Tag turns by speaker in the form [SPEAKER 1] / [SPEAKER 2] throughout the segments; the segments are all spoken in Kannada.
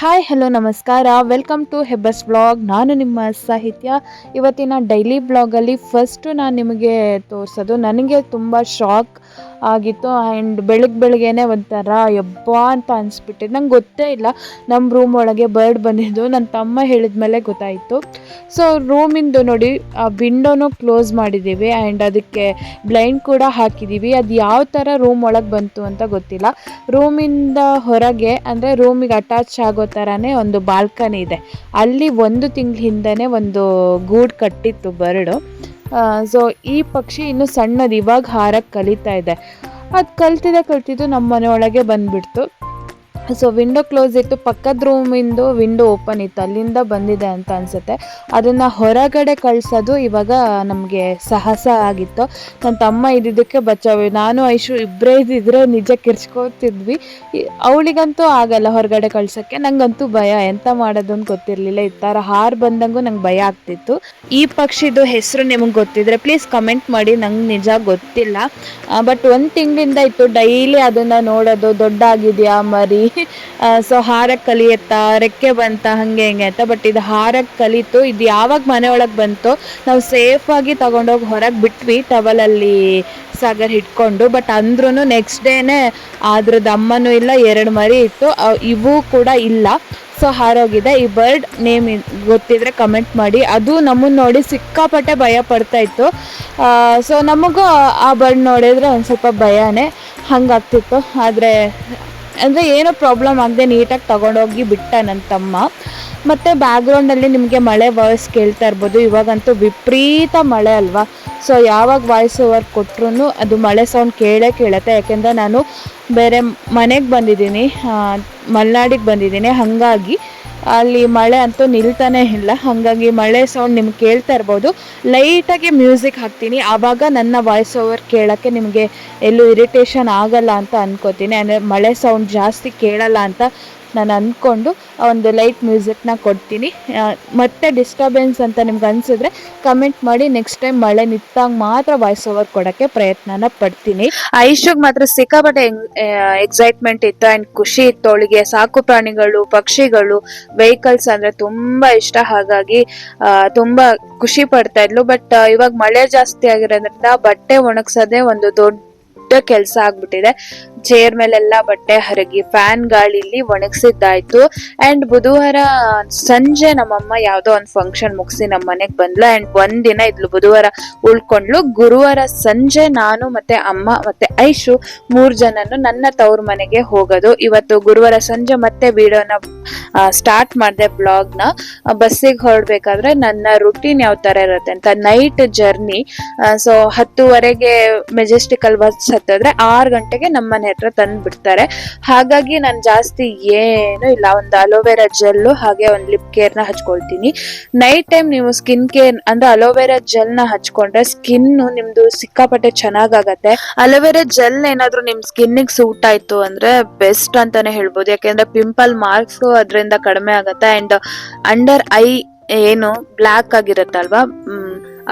[SPEAKER 1] ಹಾಯ್ ಹಲೋ ನಮಸ್ಕಾರ. ವೆಲ್ಕಮ್ ಟು ಹೆಬ್ಬಸ್ ಬ್ಲಾಗ್ ನಾನು ನಿಮ್ಮ ಸಾಹಿತ್ಯ. ಇವತ್ತಿನ ಡೈಲಿ ಬ್ಲಾಗಲ್ಲಿ ಫಸ್ಟು ನಾನು ನಿಮಗೆ ತೋರಿಸೋದು. ನನಗೆ ತುಂಬ ಶಾಕ್ ಆಗಿತ್ತು. ಆ್ಯಂಡ್ ಬೆಳಗ್ಗೆ ಬೆಳಗ್ಗೆನೆ ಒಂಥರ ಯಬ್ಬಾ ಅಂತ ಅನಿಸ್ಬಿಟ್ಟಿದ್ದು ನಂಗೆ ಗೊತ್ತೇ ಇಲ್ಲ ನಮ್ಮ ರೂಮ್ ಒಳಗೆ ಬರ್ಡ್ ಬಂದಿದ್ದು. ನನ್ನ ತಮ್ಮ ಹೇಳಿದ ಮೇಲೆ ಗೊತ್ತಾಯಿತು ಸೊ ರೂಮಿಂದು ನೋಡಿ, ಆ ವಿಂಡೋನು ಕ್ಲೋಸ್ ಮಾಡಿದ್ದೀವಿ ಆ್ಯಂಡ್ ಅದಕ್ಕೆ ಬ್ಲೈಂಡ್ ಕೂಡ ಹಾಕಿದ್ದೀವಿ ಅದು ಯಾವ ಥರ ರೂಮ್ ಒಳಗೆ ಬಂತು ಅಂತ ಗೊತ್ತಿಲ್ಲ. ರೂಮಿಂದ ಹೊರಗೆ, ಅಂದರೆ ರೂಮಿಗೆ ಅಟ್ಯಾಚ್ ಆಗೋ ಥರನೇ ಒಂದು ಬಾಲ್ಕನಿ ಇದೆ. ಅಲ್ಲಿ ಒಂದು ತಿಂಗಳ ಹಿಂದೆ ಒಂದು ಗೂಡು ಕಟ್ಟಿತ್ತು ಬರ್ಡು ಸೊ ಈ ಪಕ್ಷಿ ಇನ್ನು ಸಣ್ಣದು ಇವಾಗ ಹಾರಕ್ಕೆ ಕಲಿತಾ ಇದೆ. ಅದು ಕಲ್ತಿದೆ ಕಲ್ತಿದ್ದು ನಮ್ಮ ಮನೆ ಒಳಗೆ ಬಂದುಬಿಡ್ತು. ಸೊ ವಿಂಡೋ ಕ್ಲೋಸ್ ಇತ್ತು. ಪಕ್ಕದ ರೂಮಿಂದು ವಿಂಡೋ ಓಪನ್ ಇತ್ತು. ಅಲ್ಲಿಂದ ಬಂದಿದೆ ಅಂತ ಅನಿಸುತ್ತೆ. ಅದನ್ನು ಹೊರಗಡೆ ಕಳಿಸೋದು ಇವಾಗ ನಮಗೆ ಸಾಹಸ ಆಗಿತ್ತು. ನನ್ನ ತಮ್ಮ ಇದ್ದಿದ್ದಕ್ಕೆ ಬಚಾವ್. ನಾನು, ಐಶು ಇಬ್ಬರೇ ಇದ್ದಿದ್ರೆ ನಿಜ ಕಿರ್ಚ್ಕೋತಿದ್ವಿ. ಅವಳಿಗಂತೂ ಆಗಲ್ಲ ಹೊರಗಡೆ ಕಳ್ಸೋಕ್ಕೆ. ನಂಗಂತೂ ಭಯ. ಎಂತ ಮಾಡೋದು ಅಂತ ಗೊತ್ತಿರಲಿಲ್ಲ. ಈ ಥರ ಹಾರು ಬಂದಂಗೂ ನಂಗೆ ಭಯ ಆಗ್ತಿತ್ತು. ಈ ಪಕ್ಷಿದು ಹೆಸರು ನಿಮಗೆ ಗೊತ್ತಿದ್ರೆ ಪ್ಲೀಸ್ ಕಮೆಂಟ್ ಮಾಡಿ. ನಂಗೆ ನಿಜ ಗೊತ್ತಿಲ್ಲ. ಬಟ್ ಒಂದು ತಿಂಗಳಿಂದ ಇತ್ತು. ಡೈಲಿ ಅದನ್ನು ನೋಡೋದು. ದೊಡ್ಡ ಆಗಿದೆಯಾ ಮರಿ? ಸೊ ಹಾರಕ್ಕೆ ಕಲಿಯತ್ತಾ, ರೆಕ್ಕೆ ಬಂತ, ಹಾಗೆ ಹಿಂಗೆ ಅಂತ. ಬಟ್ ಇದು ಹಾರಕ್ಕೆ ಕಲಿತು, ಇದು ಯಾವಾಗ ಮನೆ ಒಳಗೆ ಬಂತು, ನಾವು ಸೇಫಾಗಿ ತಗೊಂಡೋಗಿ ಹೊರಗೆ ಬಿಟ್ವಿ ಟವಲಲ್ಲಿ ಸಾಗರ್ ಹಿಡ್ಕೊಂಡು. ಬಟ್ ಅಂದ್ರೂ ನೆಕ್ಸ್ಟ್ ಡೇನೆ ಅದ್ರದ್ದು ಅಮ್ಮನೂ ಇಲ್ಲ, ಎರಡು ಮರಿ ಇತ್ತು ಇವು ಕೂಡ ಇಲ್ಲ. ಸೊ ಹಾರೋಗಿದೆ ಈ ಬರ್ಡ್ ನೇಮ್ ಗೊತ್ತಿದ್ರೆ ಕಮೆಂಟ್ ಮಾಡಿ. ಅದು ನಮ್ಮನ್ನು ನೋಡಿ ಸಿಕ್ಕಾಪಟ್ಟೆ ಭಯ ಪಡ್ತಾ ಇತ್ತು. ಸೊ ನಮಗೂ ಆ ಬರ್ಡ್ ನೋಡಿದ್ರೆ ಒಂದು ಸ್ವಲ್ಪ ಭಯನೇ ಹಂಗಾಗ್ತಿತ್ತು. ಆದರೆ ಅಂದರೆ ಏನೋ ಪ್ರಾಬ್ಲಮ್ ಆಗದೆ ನೀಟಾಗಿ ತಗೊಂಡೋಗಿ ಬಿಟ್ಟ ನನ್ನ ತಮ್ಮ. ಮತ್ತು ಬ್ಯಾಕ್ಗ್ರೌಂಡಲ್ಲಿ ನಿಮಗೆ ಮಳೆ ವಾಯ್ಸ್ ಕೇಳ್ತಾ ಇರ್ಬೋದು. ಇವಾಗಂತೂ ವಿಪರೀತ ಮಳೆ ಅಲ್ವಾ? ಸೊ ಯಾವಾಗ ವಾಯ್ಸ್ ಓವರ್ ಕೊಟ್ರೂ ಅದು ಮಳೆ ಸೌಂಡ್ ಕೇಳೇ ಕೇಳುತ್ತೆ. ಯಾಕೆಂದರೆ ನಾನು ಬೇರೆ ಮನೆಗೆ ಬಂದಿದ್ದೀನಿ ಮಲೆನಾಡಿಗೆ ಬಂದಿದ್ದೀನಿ. ಹಾಗಾಗಿ ಅಲ್ಲಿ ಮಳೆ ಅಂತೂ ನಿಲ್ತಾನೆ ಇಲ್ಲ. ಹಾಗಾಗಿ ಮಳೆ ಸೌಂಡ್ ನಿಮ್ಗೆ ಕೇಳ್ತಾ ಇರ್ಬೋದು. ಲೈಟಾಗಿ ಮ್ಯೂಸಿಕ್ ಹಾಕ್ತೀನಿ. ಆವಾಗ ನನ್ನ ವಾಯ್ಸ್ ಓವರ್ ಕೇಳೋಕ್ಕೆ ನಿಮಗೆ ಎಲ್ಲೂ ಇರಿಟೇಷನ್ ಆಗಲ್ಲ ಅಂತ ಅನ್ಕೋತೀನಿ. ಅಂದರೆ ಮಳೆ ಸೌಂಡ್ ಜಾಸ್ತಿ ಕೇಳಲ್ಲ ಅಂತ ನಾನು ಅಂದ್ಕೊಂಡು ಒಂದು ಲೈಟ್ ಮ್ಯೂಸಿಕ್ನ ಕೊಡ್ತೀನಿ. ಮತ್ತೆ ಡಿಸ್ಟರ್ಬೆನ್ಸ್ ಅಂತ ನಿಮ್ಗೆ ಅನಿಸಿದ್ರೆ ಕಮೆಂಟ್ ಮಾಡಿ ನೆಕ್ಸ್ಟ್ ಟೈಮ್ ಮಳೆ ನಿಂತಾಗ ಮಾತ್ರ ವಾಯ್ಸ್ ಓವರ್ ಕೊಡೋಕ್ಕೆ ಪ್ರಯತ್ನನ ಪಡ್ತೀನಿ. ಐಶುಗ್ ಮಾತ್ರ ಸಿಕ್ಕಾಪಟ್ಟೆ ಎಕ್ಸೈಟ್ಮೆಂಟ್ ಇತ್ತು ಆ್ಯಂಡ್ ಖುಷಿ ಇತ್ತು. ಅವಳಿಗೆ ಸಾಕು ಪ್ರಾಣಿಗಳು, ಪಕ್ಷಿಗಳು ವೆಹಿಕಲ್ಸ್ ಅಂದ್ರೆ ತುಂಬಾ ಇಷ್ಟ. ಹಾಗಾಗಿ ತುಂಬ ತುಂಬಾ ಖುಷಿ ಪಡ್ತಾ ಇದ್ಲು. ಬಟ್ ಇವಾಗ ಮಳೆ ಜಾಸ್ತಿ ಆಗಿರೋದ್ರಿಂದ ಬಟ್ಟೆ ಒಣಗ್ಸೋದೇ ಒಂದು ದೊಡ್ಡ ಕೆಲಸ ಆಗ್ಬಿಟ್ಟಿದೆ. ಚೇರ್ ಮೇಲೆಲ್ಲ ಬಟ್ಟೆ ಹರಗಿ ಫ್ಯಾನ್ ಗಾಳಿಲಿ ಒಣಗಿಸಿದ್ದಾಯ್ತು. ಅಂಡ್ ಬುಧವಾರ ಸಂಜೆ ನಮ್ಮಮ್ಮ ಯಾವ್ದೋ ಒಂದು ಫಂಕ್ಷನ್ ಮುಗಿಸಿ ನಮ್ಮ ಮನೆಗೆ ಬಂದ್ಲು. ಅಂಡ್ ಒಂದ್ ದಿನ ಇದ್ಲು ಬುಧವಾರ ಉಳ್ಕೊಂಡ್ಲು. ಗುರುವಾರ ಸಂಜೆ ನಾನು ಮತ್ತೆ ಅಮ್ಮ ಮತ್ತೆ ಐಶು ಮೂರ್ ಜನನು ನನ್ನ ತವ್ರ ಮನೆಗೆ ಹೋಗೋದು. ಇವತ್ತು ಗುರುವಾರ ಸಂಜೆ ಮತ್ತೆ ವಿಡಿಯೋನ ಸ್ಟಾರ್ಟ್ ಮಾಡಿದೆ ಬ್ಲಾಗ್ನ ಬಸ್ಸಿಗೆ ಹೊರಡ್ಬೇಕಾದ್ರೆ ನನ್ನ ರುಟೀನ್ ಯಾವ ತರ ಇರುತ್ತೆ ಅಂತ ನೈಟ್ ಜರ್ನಿ ಸೊ ಹತ್ತುವರೆಗೆ ಮೆಜೆಸ್ಟಿಕಲ್ ಬಸ್ ಹತ್ತಿದ್ರೆ ಆರು ಗಂಟೆಗೆ ನಮ್ಮ ಮನೆ ಹತ್ರ ತಂದು ಬಿಡ್ತಾರೆ. ಹಾಗಾಗಿ ನಾನು ಜಾಸ್ತಿ ಏನು ಇಲ್ಲ, ಒಂದು ಅಲೋವೆರಾ ಜೆಲ್ಲು ಹಾಗೆ ಒಂದು ಲಿಪ್ ಕೇರ್ನ ಹಚ್ಕೊಳ್ತೀನಿ. ನೈಟ್ ಟೈಮ್ ನೀವು ಸ್ಕಿನ್ ಕೇರ್ ಅಂದ್ರೆ ಅಲೋವೆರಾ ಜೆಲ್ನ ಹಚ್ಕೊಂಡ್ರೆ ಸ್ಕಿನ್ ನಿಮ್ದು ಸಿಕ್ಕಾಪಟ್ಟೆ ಚೆನ್ನಾಗಾಗತ್ತೆ. ಅಲೋವೆರಾ ಜೆಲ್ ಏನಾದ್ರೂ ನಿಮ್ ಸ್ಕಿನ್ನಿಗೆ ಸೂಟ್ ಆಯ್ತು ಅಂದ್ರೆ ಬೆಸ್ಟ್ ಅಂತಾನೆ ಹೇಳ್ಬೋದು. ಯಾಕೆಂದ್ರೆ ಪಿಂಪಲ್ ಮಾರ್ಕ್ಸ್ ಅದರಿಂದ ಕಡಿಮೆ ಆಗುತ್ತೆ. ಅಂಡ್ ಅಂಡರ್ ಐ ಏನು ಬ್ಲ್ಯಾಕ್ ಆಗಿರುತ್ತಲ್ವಾ?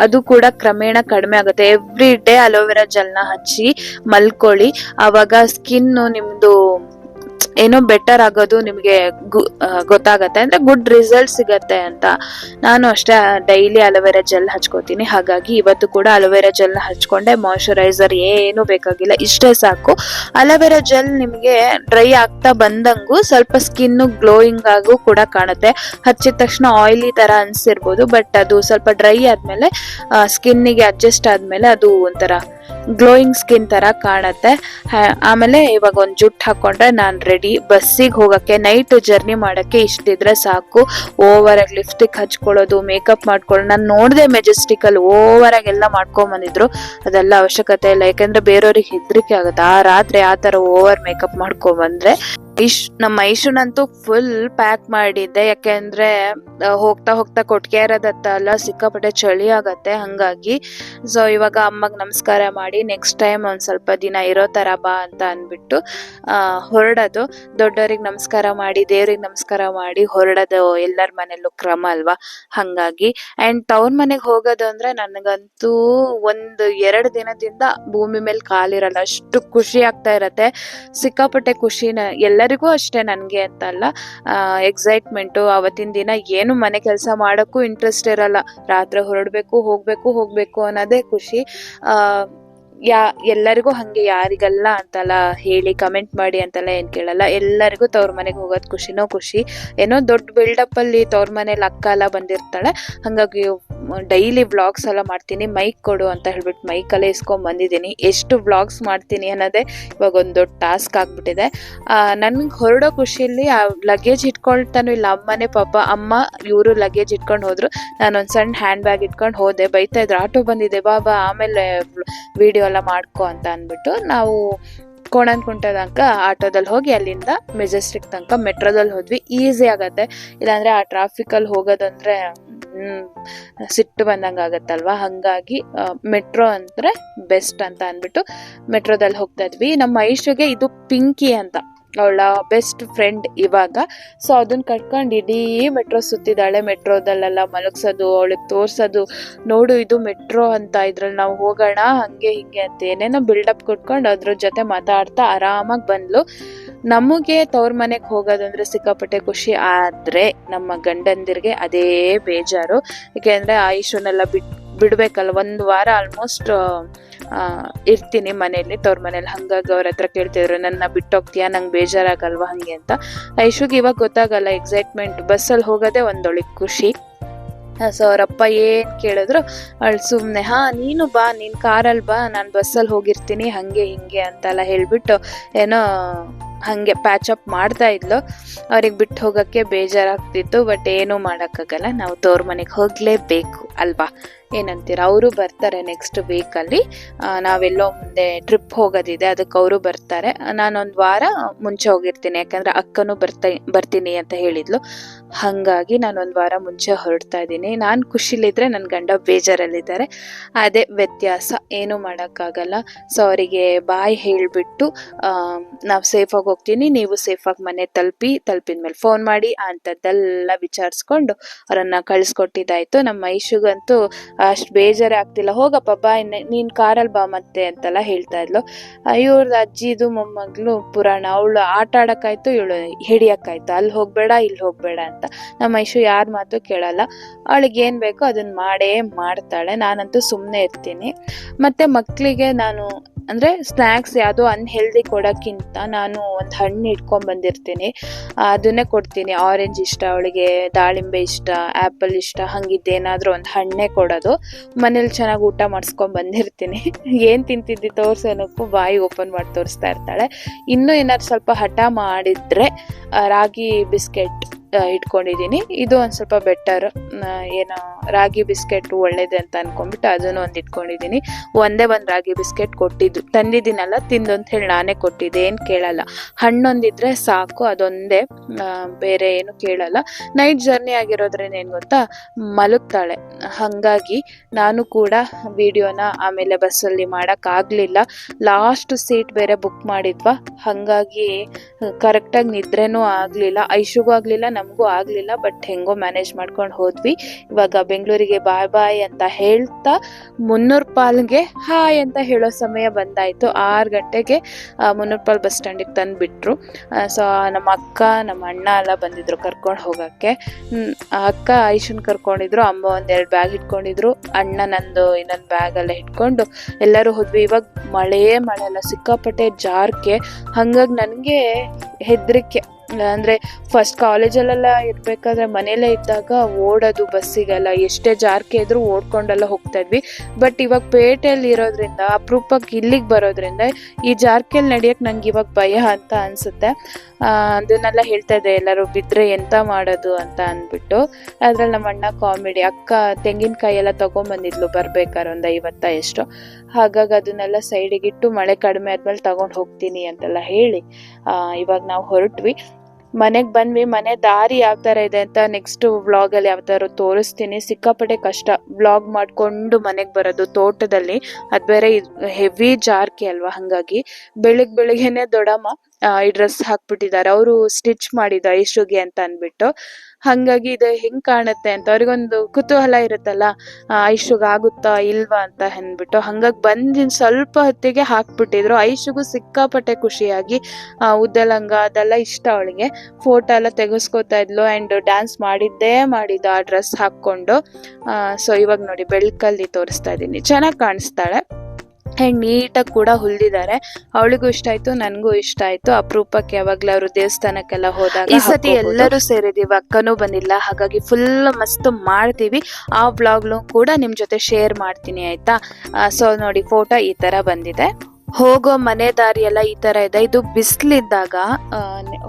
[SPEAKER 1] ಅದು ಕೂಡ ಕ್ರಮೇಣ ಕಡಿಮೆ ಆಗುತ್ತೆ. ಎವ್ರಿ ಡೇ ಅಲೋವೆರಾ ಜೆಲ್ನ ಹಚ್ಚಿ ಮಲ್ಕೊಳ್ಳಿ. ಆವಾಗ ಸ್ಕಿನ್ ನಿಮ್ದು ಏನೋ ಬೆಟರ್ ಆಗೋದು ನಿಮಗೆ ಗೊತ್ತಾಗತ್ತೆ ಅಂದ್ರೆ ಗುಡ್ ರಿಸಲ್ಟ್ ಸಿಗತ್ತೆ ಅಂತ. ನಾನು ಅಷ್ಟೇ ಡೈಲಿ ಅಲೋವೆರಾ ಜೆಲ್ ಹಚ್ಕೋತೀನಿ. ಹಾಗಾಗಿ ಇವತ್ತು ಕೂಡ ಅಲೋವೆರಾ ಜೆಲ್ನ ಹಚ್ಕೊಂಡೆ. ಮಾಯಶ್ಚರೈಸರ್ ಏನು ಬೇಕಾಗಿಲ್ಲ. ಇಷ್ಟೇ ಸಾಕು. ಅಲೋವೆರಾ ಜೆಲ್ ನಿಮಗೆ ಡ್ರೈ ಆಗ್ತಾ ಬಂದಂಗೂ ಸ್ವಲ್ಪ ಸ್ಕಿನ್ ಗ್ಲೋಯಿಂಗ್ ಆಗು ಕೂಡ ಕಾಣುತ್ತೆ. ಹಚ್ಚಿದ ತಕ್ಷಣ ಆಯಿಲಿ ತರ ಅನ್ಸಿರ್ಬೋದು. ಬಟ್ ಅದು ಸ್ವಲ್ಪ ಡ್ರೈ ಆದ್ಮೇಲೆ ಸ್ಕಿನ್ನಿಗೆ ಅಡ್ಜಸ್ಟ್ ಆದ್ಮೇಲೆ ಅದು ಒಂಥರ ಗ್ಲೋಯಿಂಗ್ ಸ್ಕಿನ್ ಥರ ಕಾಣುತ್ತೆ. ಆಮೇಲೆ ಇವಾಗ ಒಂದು ಜುಟ್ ಹಾಕೊಂಡ್ರೆ ನಾನು ರೆಡಿ ಬಸ್ಸಿಗೆ ಹೋಗೋಕ್ಕೆ ನೈಟ್ ಜರ್ನಿ ಮಾಡಕ್ಕೆ ಇಷ್ಟಿದ್ರೆ ಸಾಕು. ಓವರಾಗಿ ಲಿಫ್ಟಿಗೆ ಹಚ್ಕೊಳ್ಳೋದು ಮೇಕಪ್ ಮಾಡ್ಕೊಳ್ಳೋದು. ನಾನು ನೋಡಿದೆ ಮೆಜೆಸ್ಟಿಕ್ ಅಲ್ಲಿ ಓವರ್ ಆಗಿ ಎಲ್ಲ ಮಾಡ್ಕೊಂಡ್ ಬಂದಿದ್ರು. ಅದೆಲ್ಲ ಅವಶ್ಯಕತೆ ಇಲ್ಲ. ಯಾಕಂದ್ರೆ ಬೇರೆಯವ್ರಿಗೆ ಹೆದರಿಕೆ ಆಗುತ್ತೆ. ಆ ರಾತ್ರಿ ಆ ಥರ ಓವರ್ ಮೇಕಪ್ ಮಾಡ್ಕೊಂಡ್ ಇಶ್ ನಮ್ಮ ಐಶುನಂತೂ ಫುಲ್ ಪ್ಯಾಕ್ ಮಾಡಿದ್ದೆ. ಯಾಕೆಂದ್ರೆ ಹೋಗ್ತಾ ಹೋಗ್ತಾ ಕೊಟ್ಟಿಗೆ ಇರೋದತ್ತ ಅಲ್ಲ, ಸಿಕ್ಕಾಪಟ್ಟೆ ಚಳಿ ಆಗತ್ತೆ, ಹಂಗಾಗಿ. ಸೊ ಇವಾಗ ಅಮ್ಮಗೆ ನಮಸ್ಕಾರ ಮಾಡಿ ನೆಕ್ಸ್ಟ್ ಟೈಮ್ ಒಂದ್ ಸ್ವಲ್ಪ ದಿನ ಇರೋ ತರ ಬಾ ಅಂತ ಅಂದ್ಬಿಟ್ಟು ಹೊರಡೋದು. ದೊಡ್ಡವ್ರಿಗೆ ನಮಸ್ಕಾರ ಮಾಡಿ, ದೇವ್ರಿಗೆ ನಮಸ್ಕಾರ ಮಾಡಿ ಹೊರಡೋದು ಎಲ್ಲರ ಮನೆಯಲ್ಲೂ ಕ್ರಮ ಅಲ್ವಾ? ಹಂಗಾಗಿ. ಅಂಡ್ ತವ್ರ ಮನೆಗೆ ಹೋಗೋದು ಅಂದ್ರೆ ನನಗಂತೂ ಒಂದು ಎರಡು ದಿನದಿಂದ ಭೂಮಿ ಮೇಲೆ ಕಾಲಿರಲ್ಲ. ಅಷ್ಟು ಖುಷಿ ಆಗ್ತಾ ಇರತ್ತೆ. ಸಿಕ್ಕಾಪಟ್ಟೆ ಖುಷಿನ, ಎಲ್ಲ ಎಲ್ಲರಿಗೂ ಅಷ್ಟೇ ನನಗೆ ಅಂತ ಅಲ್ಲ. ಎಕ್ಸೈಟ್ಮೆಂಟು ಅವತ್ತಿನ ದಿನ ಏನು ಮನೆ ಕೆಲಸ ಮಾಡೋಕ್ಕೂ ಇಂಟ್ರೆಸ್ಟ್ ಇರಲ್ಲ. ರಾತ್ರಿ ಹೊರಡಬೇಕು, ಹೋಗಬೇಕು ಹೋಗಬೇಕು ಅನ್ನೋದೇ ಖುಷಿ. ಯಾ, ಎಲ್ಲರಿಗೂ ಹಾಗೆ ಯಾರಿಗಲ್ಲ ಅಂತಲ್ಲ ಹೇಳಿ ಕಮೆಂಟ್ ಮಾಡಿ ಅಂತೆಲ್ಲ ಏನು ಕೇಳಲ್ಲ. ಎಲ್ಲರಿಗೂ ತವ್ರ ಮನೆಗೆ ಹೋಗೋದು ಖುಷಿನೋ ಖುಷಿ. ಏನೋ ದೊಡ್ಡ ಬಿಲ್ಡಪ್ಪಲ್ಲಿ ತವ್ರ ಮನೇಲಿ ಅಕ್ಕ ಎಲ್ಲ ಬಂದಿರ್ತಾಳೆ. ಹಾಗಾಗಿ ಡೈಲಿ ಬ್ಲಾಗ್ಸ್ ಎಲ್ಲ ಮಾಡ್ತೀನಿ. ಮೈಕ್ ಕೊಡು ಅಂತ ಹೇಳ್ಬಿಟ್ಟು ಮೈಕಲ್ಲೇ ಇಸ್ಕೊಂಡ್ ಬಂದಿದ್ದೀನಿ. ಎಷ್ಟು ಬ್ಲಾಗ್ಸ್ ಮಾಡ್ತೀನಿ ಅನ್ನೋದೇ ಇವಾಗ ಒಂದು ದೊಡ್ಡ ಟಾಸ್ಕ್ ಆಗ್ಬಿಟ್ಟಿದೆ. ನನ್ಗೆ ಹೊರಡೋ ಖುಷಿಯಲ್ಲಿ ಆ ಲಗೇಜ್ ಇಟ್ಕೊಳ್ತಾನು ಇಲ್ಲ. ಅಮ್ಮನೇ ಪಾಪ. ಅಮ್ಮ, ಇವರು ಲಗೇಜ್ ಇಟ್ಕೊಂಡು ಹೋದ್ರು. ನಾನೊಂದು ಸಣ್ಣ ಹ್ಯಾಂಡ್ ಬ್ಯಾಗ್ ಇಟ್ಕೊಂಡು ಹೋದೆ. ಬೈತಾ ಇದ್ರು. ಆಟೋ ಬಂದಿದೆ. ಬಾಬಾ ಆಮೇಲೆ ವಿಡಿಯೋ ಎಲ್ಲ ಮಾಡ್ಕೊ ಅಂತ ಅಂದ್ಬಿಟ್ಟು ನಾವು ಕೋಣನ್ಕುಂಟ ತನಕ ಆಟೋದಲ್ಲಿ ಹೋಗಿ ಅಲ್ಲಿಂದ ಮೆಜೆಸ್ಟಿಕ್ ತನಕ ಮೆಟ್ರೋದಲ್ಲಿ ಹೋದ್ವಿ. ಈಸಿ ಆಗತ್ತೆ. ಇಲ್ಲಾಂದ್ರೆ ಆ ಟ್ರಾಫಿಕಲ್ಲಿ ಹೋಗೋದಂದ್ರೆ ಸಿಟ್ಟು ಬಂದಂಗೆ ಆಗತ್ತಲ್ವಾ? ಹಾಗಾಗಿ ಮೆಟ್ರೋ ಅಂದ್ರೆ ಬೆಸ್ಟ್ ಅಂತ ಅಂದ್ಬಿಟ್ಟು ಮೆಟ್ರೋದಲ್ಲಿ ಹೋಗ್ತಾ ಇದ್ವಿ. ನಮ್ಮ ಮೈಸೂರಿಗೆ ಇದು ಪಿಂಕಿ ಅಂತ. ಅವಳ ಬೆಸ್ಟ್ ಫ್ರೆಂಡ್ ಇವಾಗ. ಸೊ ಅದನ್ನ ಕಟ್ಕೊಂಡು ಇಡೀ ಮೆಟ್ರೋ ಸುತ್ತಿದ್ದಾಳೆ. ಮೆಟ್ರೋದಲ್ಲೆಲ್ಲ ಮಲಗಿಸೋದು, ಅವಳಿಗೆ ತೋರಿಸೋದು, ನೋಡು ಇದು ಮೆಟ್ರೋ ಅಂತ ಇದ್ರಲ್ಲಿ ನಾವು ಹೋಗೋಣ, ಹಂಗೆ ಹಿಂಗೆ ಅಂತ ಏನೇನೋ ಬಿಲ್ಡಪ್ ಕೊಟ್ಕೊಂಡು ಅದ್ರ ಜೊತೆ ಮಾತಾಡ್ತಾ ಆರಾಮಾಗಿ ಬಂದ್ಲು. ನಮಗೆ ತವ್ರ ಮನೆಗೆ ಹೋಗೋದಂದ್ರೆ ಸಿಕ್ಕಾಪಟ್ಟೆ ಖುಷಿ, ಆದ್ರೆ ನಮ್ಮ ಗಂಡಂದಿರಿಗೆ ಅದೇ ಬೇಜಾರು. ಯಾಕೆಂದ್ರೆ ಆಯುಷನೆಲ್ಲ ಬಿಟ್ ಬಿಡ್ಬೇಕಲ್ಲ ಒಂದು ವಾರ ಆಲ್ಮೋಸ್ಟ್ ಇರ್ತೀನಿ ಮನೇಲಿ ತವ್ರ ಮನೇಲಿ ಹಂಗಾಗಿ ಅವ್ರ ಹತ್ರ ಕೇಳ್ತಿದ್ರು, ನನ್ನ ಬಿಟ್ಟೋಗ್ತೀಯಾ? ನಂಗೆ ಬೇಜಾರಾಗಲ್ವಾ? ಹಂಗೆ ಅಂತ. ಐಶುಗೆ ಇವಾಗ ಗೊತ್ತಾಗಲ್ಲ ಎಕ್ಸೈಟ್ಮೆಂಟ್ ಬಸ್ಸಲ್ಲಿ ಹೋಗೋದೇ ಒಂದೊಳಿ ಖುಷಿ. ಸೊ ಅವರಪ್ಪ ಏನು ಕೇಳಿದ್ರು ಅವಳು ಸುಮ್ಮನೆ ಹಾಂ, ನೀನು ಬಾ, ನೀನು ಕಾರಲ್ಲಿ ಬಾ, ನಾನು ಬಸ್ಸಲ್ಲಿ ಹೋಗಿರ್ತೀನಿ, ಹಾಗೆ, ಹಿಂಗೆ ಅಂತೆಲ್ಲ ಹೇಳ್ಬಿಟ್ಟು ಏನೋ ಹಾಗೆ ಪ್ಯಾಚ್ ಅಪ್ ಮಾಡ್ತಾ ಇದ್ಲು. ಅವ್ರಿಗೆ ಬಿಟ್ಟು ಹೋಗೋಕ್ಕೆ ಬೇಜಾರಾಗ್ತಿತ್ತು ಬಟ್ ಏನೂ ಮಾಡೋಕ್ಕಾಗಲ್ಲ. ನಾವು ತೋರ್ ಮನೆಗೆ ಹೋಗಲೇಬೇಕು, ಅಲ್ವಾ? ಏನಂತೀರ? ಅವರು ಬರ್ತಾರೆ ನೆಕ್ಸ್ಟ್ ವೀಕಲ್ಲಿ ನಾವೆಲ್ಲೋ ಮುಂದೆ ಟ್ರಿಪ್ ಹೋಗೋದಿದೆ, ಅದಕ್ಕೆ ಅವರು ಬರ್ತಾರೆ. ನಾನೊಂದು ವಾರ ಮುಂಚೆ ಹೋಗಿರ್ತೀನಿ, ಯಾಕಂದರೆ ಅಕ್ಕನೂ ಬರ್ತಾ, ಬರ್ತೀನಿ ಅಂತ ಹೇಳಿದ್ಲು. ಹಾಗಾಗಿ ನಾನೊಂದು ವಾರ ಮುಂಚೆ ಹೊರಡ್ತಾ ಇದ್ದೀನಿ. ನಾನು ಖುಷಿಲಿದ್ರೆ ನನ್ನ ಗಂಡ ಬೇಜಾರಲ್ಲಿದ್ದಾರೆ. ಅದೇ ವ್ಯತ್ಯಾಸ, ಏನೂ ಮಾಡೋಕ್ಕಾಗಲ್ಲ. ಸೊ ಅವರಿಗೆ ಬಾಯ್ ಹೇಳಿಬಿಟ್ಟು ನಾವು ಸೇಫಾಗಿ ಹೋಗ್ತೀನಿ, ನೀವು ಸೇಫಾಗಿ ಮನೆ ತಲುಪಿ ತಲುಪಿದ ಮೇಲೆ ಫೋನ್ ಮಾಡಿ ಅಂಥದ್ದೆಲ್ಲ ವಿಚಾರಿಸ್ಕೊಂಡು ಅವರನ್ನು ಕಳಿಸ್ಕೊಟ್ಟಿದ್ದಾಯಿತು. ನಮ್ಮ ಐಶುಗಂತೂ ಅಷ್ಟು ಬೇಜಾರೇ ಆಗ್ತಿಲ್ಲ ಹೋಗಪ್ಪ, ಬಾ ನೀನು ಕಾರಲ್ಲಿ ಬಾ ಮತ್ತೆ ಅಂತೆಲ್ಲ ಹೇಳ್ತಾ ಇದ್ಲು. ಇವ್ರದ್ದು ಅಜ್ಜಿದು ಮೊಮ್ಮಗಳು ಪುರಾಣ, ಅವಳು ಆಟ ಆಡೋಕ್ಕಾಯ್ತು, ಇವಳು ಹಿಡಿಯೋಕ್ಕಾಯ್ತು. ಅಲ್ಲಿ ಹೋಗಬೇಡ, ಇಲ್ಲಿ ಹೋಗಬೇಡ ಅಂತ. ನಮ್ಮ ಐಶು ಯಾರ ಮಾತು ಕೇಳಲ್ಲ. ಅವಳಿಗೆ ಏನು ಬೇಕೋ ಅದನ್ನ ಮಾಡೇ ಮಾಡ್ತಾಳೆ. ನಾನಂತೂ ಸುಮ್ಮನೆ ಇರ್ತೀನಿ. ಮತ್ತು ಮಕ್ಕಳಿಗೆ ನಾನು ಅಂದರೆ ಸ್ನ್ಯಾಕ್ಸ್ ಯಾವುದೋ ಅನ್ಹೆಲ್ದಿ ಕೊಡೋಕ್ಕಿಂತ ನಾನು ಒಂದು ಹಣ್ಣು ಇಟ್ಕೊಂಡ್ ಬಂದಿರ್ತೀನಿ. ಅದನ್ನೇ ಕೊಡ್ತೀನಿ. ಆರೆಂಜ್ ಇಷ್ಟ, ಅವಳಿಗೆ ದಾಳಿಂಬೆ ಇಷ್ಟ ಆ್ಯಪಲ್ ಇಷ್ಟ ಹಂಗಿದ್ದೇನಾದರೂ ಒಂದು ಹಣ್ಣೇ ಕೊಡೋದು. ಮನೇಲಿ ಚೆನ್ನಾಗಿ ಊಟ ಮಾಡಿಸ್ಕೊಂಡ್ ಬಂದಿರ್ತೀನಿ. ಏನು ತಿಂತಿದ್ದಿ ತೋರ್ಸೋನಕ್ಕೂ ಬಾಯಿ ಓಪನ್ ಮಾಡಿ ತೋರಿಸ್ತಾ ಇರ್ತಾಳೆ. ಇನ್ನೂ ಏನಾದ್ರು ಸ್ವಲ್ಪ ಹಠ ಮಾಡಿದ್ರೆ ರಾಗಿ ಬಿಸ್ಕೆಟ್. ಇಟ್ಕೊಂಡಿದ್ದೀನಿ. ಇದು ಒಂದು ಸ್ವಲ್ಪ ಬೆಟರ್ ಏನು ರಾಗಿ ಬಿಸ್ಕೆಟ್ ಒಳ್ಳೇದೆ ಅಂತ ಅನ್ಕೊಂಡ್ಬಿಟ್ಟು ಅದನ್ನು ಒಂದು ಇಟ್ಕೊಂಡಿದ್ದೀನಿ. ಒಂದೇ ಒಂದು ರಾಗಿ ಬಿಸ್ಕೆಟ್ ಕೊಟ್ಟಿದ್ದು, ತಂದಿದ್ದೀನಲ್ಲ ತಿಂದು ಅಂತ ಹೇಳಿ ನಾನೇ ಕೊಟ್ಟಿದ್ದೆ, ಏನು ಕೇಳಲ್ಲ. ಹಣ್ಣೊಂದಿದ್ರೆ ಸಾಕು, ಅದೊಂದೇ ಬೇರೆ ಏನು ಕೇಳಲ್ಲ. ನೈಟ್ ಜರ್ನಿ ಆಗಿರೋದ್ರಿಂದ ಏನು ಗೊತ್ತಾ? ಮಲಗ್ತಾಳೆ. ಹಾಗಾಗಿ ನಾನು ಕೂಡ ವಿಡಿಯೋನ ಆಮೇಲೆ ಬಸ್ಸಲ್ಲಿ ಮಾಡೋಕ್ಕಾಗಲಿಲ್ಲ ಲಾಸ್ಟ್ ಸೀಟ್ ಬೇರೆ ಬುಕ್ ಮಾಡಿದ್ವಾ? ಹಾಗಾಗಿ ಕರೆಕ್ಟಾಗಿ ನಿದ್ರೆನೂ ಆಗಲಿಲ್ಲ, ಐಶುಗೂ ಆಗಲಿಲ್ಲ, ನಮಗೂ ಆಗಲಿಲ್ಲ ಬಟ್ ಹೆಂಗೋ ಮ್ಯಾನೇಜ್ ಮಾಡ್ಕೊಂಡು ಹೋದ್ವಿ. ಇವಾಗ ಬೆಂಗಳೂರಿಗೆ ಬಾಯ್ ಬಾಯ್ ಅಂತ ಹೇಳ್ತಾ ಮುನ್ನೂರು ಪಾಲ್ಗೆ ಹಾಯ್ ಅಂತ ಹೇಳೋ ಸಮಯ ಬಂದಾಯಿತು. ಆರು ಗಂಟೆಗೆ ಮುನ್ನೂರು ಪಾಲ್ ಬಸ್ ಸ್ಟ್ಯಾಂಡಿಗೆ ತಂದು ಬಿಟ್ಟರು ಸೊ ನಮ್ಮ ಅಕ್ಕ, ನಮ್ಮ ಅಣ್ಣ ಎಲ್ಲ ಬಂದಿದ್ರು ಕರ್ಕೊಂಡು ಹೋಗೋಕ್ಕೆ. ಅಕ್ಕ ಐಶನ್ ಕರ್ಕೊಂಡಿದ್ರು, ಅಮ್ಮ ಒಂದೆರಡು ಬ್ಯಾಗ್ ಇಟ್ಕೊಂಡಿದ್ರು, ಅಣ್ಣ ನಂದು ಇನ್ನೊಂದು ಬ್ಯಾಗ್ ಎಲ್ಲ ಇಟ್ಕೊಂಡು ಎಲ್ಲರೂ ಹೋದ್ವಿ. ಇವಾಗ ಮಳೆ ಮಳೆ ಅಲ್ಲ ಸಿಕ್ಕಾಪಟ್ಟೆ ಜಾರ್ಕೆ ಹಂಗಾಗಿ ನನಗೆ ಹೆದರಿಕೆ. ಅಂದರೆ ಫಸ್ಟ್ ಕಾಲೇಜಲ್ಲೆಲ್ಲ ಇರಬೇಕಾದ್ರೆ ಮನೆಯಲ್ಲೇ ಇದ್ದಾಗ ಓಡೋದು ಬಸ್ಸಿಗೆಲ್ಲ, ಎಷ್ಟೇ ಜಾರ್ಕೆ ಇದ್ರೂ ಓಡ್ಕೊಂಡೆಲ್ಲ ಹೋಗ್ತಾ ಇದ್ವಿ. ಬಟ್ ಇವಾಗ ಪೇಟೆಯಲ್ಲಿ ಇರೋದ್ರಿಂದ, ಅಪರೂಪಕ್ಕೆ ಇಲ್ಲಿಗೆ ಬರೋದ್ರಿಂದ ಈ ಜಾರ್ಕೆಯಲ್ಲಿ ನಡೆಯೋಕೆ ನಂಗೆ ಇವಾಗ ಭಯ ಅಂತ ಅನಿಸುತ್ತೆ. ಅದನ್ನೆಲ್ಲ ಹೇಳ್ತಾ ಇದ್ದೆ, ಎಲ್ಲರೂ ಬಿದ್ದರೆ ಎಂತ ಮಾಡೋದು ಅಂತ ಅಂದ್ಬಿಟ್ಟು. ಅದ್ರಲ್ಲಿ ನಮ್ಮ ಅಣ್ಣ ಕಾಮಿಡಿ ಅಕ್ಕ ತೆಂಗಿನಕಾಯಿ ಎಲ್ಲ ತೊಗೊಂಬಂದಿದ್ಲು ಬರ್ಬೇಕಾದ್ರೆ ಒಂದು ಐವತ್ತ ಎಷ್ಟು. ಹಾಗಾಗಿ ಅದನ್ನೆಲ್ಲ ಸೈಡಿಗಿಟ್ಟು ಮಳೆ ಕಡಿಮೆ ಆದ್ಮೇಲೆ ತಗೊಂಡು ಹೋಗ್ತೀನಿ ಅಂತೆಲ್ಲ ಹೇಳಿ. ಇವಾಗ ನಾವು ಹೊರಟ್ವಿ. ಮನೆಗೆ ಬಂದ್ವಿ. ಮನೆ ದಾರಿ ಯಾವ ಥರ ಇದೆ ಅಂತ ನೆಕ್ಸ್ಟ್ ವ್ಲಾಗಲ್ಲಿ ಯಾವ ತರ ತೋರಿಸ್ತೀನಿ. ಸಿಕ್ಕಾಪಟ್ಟೆ ಕಷ್ಟ. ವ್ಲಾಗ್ ಮಾಡಿಕೊಂಡು ಮನೆಗೆ ಬರೋದು ತೋಟದಲ್ಲಿ. ಅದು ಬೇರೆ ಹೆವಿ ಜಾರ್ಕಿ ಅಲ್ವಾ ಹಾಗಾಗಿ. ಬೆಳಿಗ್ಗೆ ಬೆಳಿಗ್ಗೆನೆ ದೊಡ್ಡಮ್ಮ ಈ ಡ್ರೆಸ್ ಹಾಕ್ಬಿಟ್ಟಿದ್ದಾರೆ. ಅವರು ಸ್ಟಿಚ್ ಮಾಡಿದ ಐಶುಗೆ ಅಂತ ಅಂದ್ಬಿಟ್ಟು. ಹಾಗಾಗಿ ಇದು ಹೆಂಗ್ ಕಾಣುತ್ತೆ ಅಂತ. ಅವ್ರಿಗೊಂದು ಕುತೂಹಲ ಇರುತ್ತಲ್ಲ ಐಶುಗ್ ಆಗುತ್ತಾ ಇಲ್ವಾ ಅಂತ ಅಂದ್ಬಿಟ್ಟು. ಹಂಗಾಗಿ ಬಂದಿನ ಸ್ವಲ್ಪ ಹೊತ್ತಿಗೆ ಹಾಕ್ಬಿಟ್ಟಿದ್ರು. ಐಶುಗೂ ಸಿಕ್ಕಾಪಟ್ಟೆ ಖುಷಿಯಾಗಿ ಆ, ಉದ್ದ ಲಂಗ ಅದೆಲ್ಲ ಇಷ್ಟ ಅವಳಿಗೆ. ಫೋಟೋ ಎಲ್ಲ ತೆಗೆಸ್ಕೊತಾ ಇದ್ಲು ಆ್ಯಂಡ್ ಡ್ಯಾನ್ಸ್ ಮಾಡಿದ್ದೇ ಮಾಡಿದ್ದು ಆ ಡ್ರೆಸ್ ಹಾಕ್ಕೊಂಡು. ಸೊ ಇವಾಗ ನೋಡಿ ಬೆಳ್ಕಲ್ಲಿ ತೋರಿಸ್ತಾ ಇದ್ದೀನಿ. ಚೆನ್ನಾಗಿ ಕಾಣಿಸ್ತಾಳೆ. ಆ್ಯಂಡ್ ನೀಟಾಗಿ ಕೂಡ ಹೊಲ್ದಿದ್ದಾರೆ ಅವಳಿಗೂ ಇಷ್ಟ ಆಯ್ತು ನನಗೂ ಇಷ್ಟ ಆಯ್ತು. ಅಪರೂಪಕ್ಕೆ ಯಾವಾಗ್ಲೂ ಅವರು ದೇವಸ್ಥಾನಕ್ಕೆಲ್ಲ ಹೋದಾಗ ಈ ಸತಿ ಎಲ್ಲರೂ ಸೇರಿದೀವಿ ಅಕ್ಕನೂ ಬಂದಿಲ್ಲ. ಹಾಗಾಗಿ ಫುಲ್ ಮಸ್ತ್ ಮಾಡ್ತೀವಿ. ಆ ವ್ಲಾಗ್ನು ಕೂಡ ನಿಮ್ ಜೊತೆ ಶೇರ್ ಮಾಡ್ತೀನಿ ಆಯ್ತಾ? ಸೊ ನೋಡಿ ಫೋಟೋ ಈ ತರ ಬಂದಿದೆ. ಹೋಗೋ ಮನೆ ದಾರಿ ಎಲ್ಲ ಈ ತರ ಇದೆ. ಇದು ಬಿಸಿಲಿದ್ದಾಗ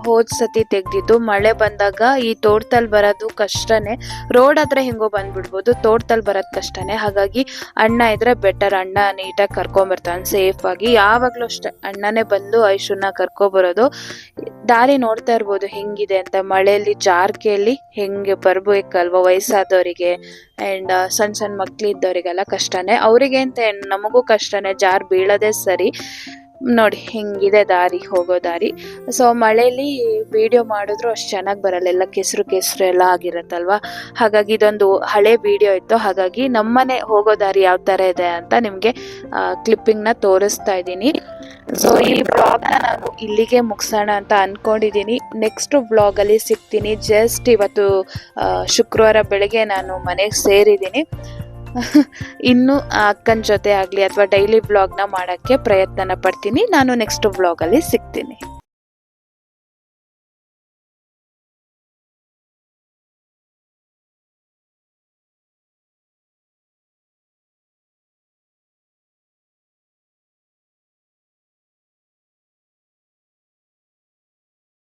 [SPEAKER 1] ಹೋದ್ ಸತಿ ತೆಗ್ದಿದ್ದು ಮಳೆ ಬಂದಾಗ ಈ ತೋಟದಲ್ಲಿ ಬರೋದು ಕಷ್ಟನೇ. ರೋಡ್ ಆದ್ರೆ ಹೆಂಗೋ ಬಂದ್ಬಿಡ್ಬೋದು ತೋಟದಲ್ಲಿ ಬರೋದು ಕಷ್ಟನೇ. ಹಾಗಾಗಿ ಅಣ್ಣ ಇದ್ರೆ ಬೆಟರ್ ಅಣ್ಣ ನೀಟಾಗಿ ಕರ್ಕೊಂಬರ್ತಾನೆ ಸೇಫ್ ಆಗಿ. ಯಾವಾಗ್ಲೂ ಅಷ್ಟೇ, ಅಣ್ಣನೇ ಬಂದು ಐಶುನ ಕರ್ಕೊಬರೋದು. ದಾರಿ ನೋಡ್ತಾ ಇರ್ಬೋದು, ಹೆಂಗಿದೆ ಅಂತ. ಮಳೆಯಲ್ಲಿ ಜಾರ್ಕೆಯಲ್ಲಿ ಹೆಂಗೆ ಬರ್ಬೇಕಲ್ವ ವಯಸ್ಸಾದವರಿಗೆ? ಅಂಡ್ ಸಣ್ಣ ಸಣ್ಣ ಮಕ್ಳು ಇದ್ದವರಿಗೆಲ್ಲ ಕಷ್ಟನೇ. ಅವರಿಗೆ ಅಂತ ನಮಗೂ ಕಷ್ಟನೇ. ಜಾರ್ ಬೀಳೋದೇ ಸರಿ. ನೋಡಿ, ಹಿಂಗಿದೆ ದಾರಿ, ಹೋಗೋ ದಾರಿ. ಸೊ ಮಳೇಲಿ ವಿಡಿಯೋ ಮಾಡಿದ್ರು ಅಷ್ಟು ಚೆನ್ನಾಗಿ ಬರಲ್ಲ. ಎಲ್ಲ ಕೆಸರು ಕೆಸರು ಎಲ್ಲ ಆಗಿರುತ್ತಲ್ವಾ? ಹಾಗಾಗಿ ಇದೊಂದು ಹಳೆ ವಿಡಿಯೋ ಇತ್ತು. ಹಾಗಾಗಿ ನಮ್ಮನೆ ಹೋಗೋ ದಾರಿ ಯಾವ ಥರ ಇದೆ ಅಂತ ನಿಮಗೆ ಕ್ಲಿಪ್ಪಿಂಗ್ನ ತೋರಿಸ್ತಾ ಇದ್ದೀನಿ. ಸೊ ಈ ಬ್ಲಾಗ್ನ ನಾನು ಇಲ್ಲಿಗೆ ಮುಗಿಸೋಣ ಅಂತ ಅಂದ್ಕೊಂಡಿದ್ದೀನಿ ನೆಕ್ಸ್ಟ್ ಬ್ಲಾಗಲ್ಲಿ ಸಿಗ್ತೀನಿ. ಜಸ್ಟ್ ಇವತ್ತು ಶುಕ್ರವಾರ ಬೆಳಗ್ಗೆ ನಾನು ಮನೆಗೆ ಸೇರಿದ್ದೀನಿ. ಇನ್ನು ಅಕ್ಕನ ಜೊತೆ ಆಗಲಿ ಅಥವಾ ಡೈಲಿ ಬ್ಲಾಗ್ನ ಮಾಡೋಕ್ಕೆ ಪ್ರಯತ್ನನ ಪಡ್ತೀನಿ. ನಾನು ನೆಕ್ಸ್ಟ್ ಬ್ಲಾಗಲ್ಲಿ ಸಿಗ್ತೀನಿ.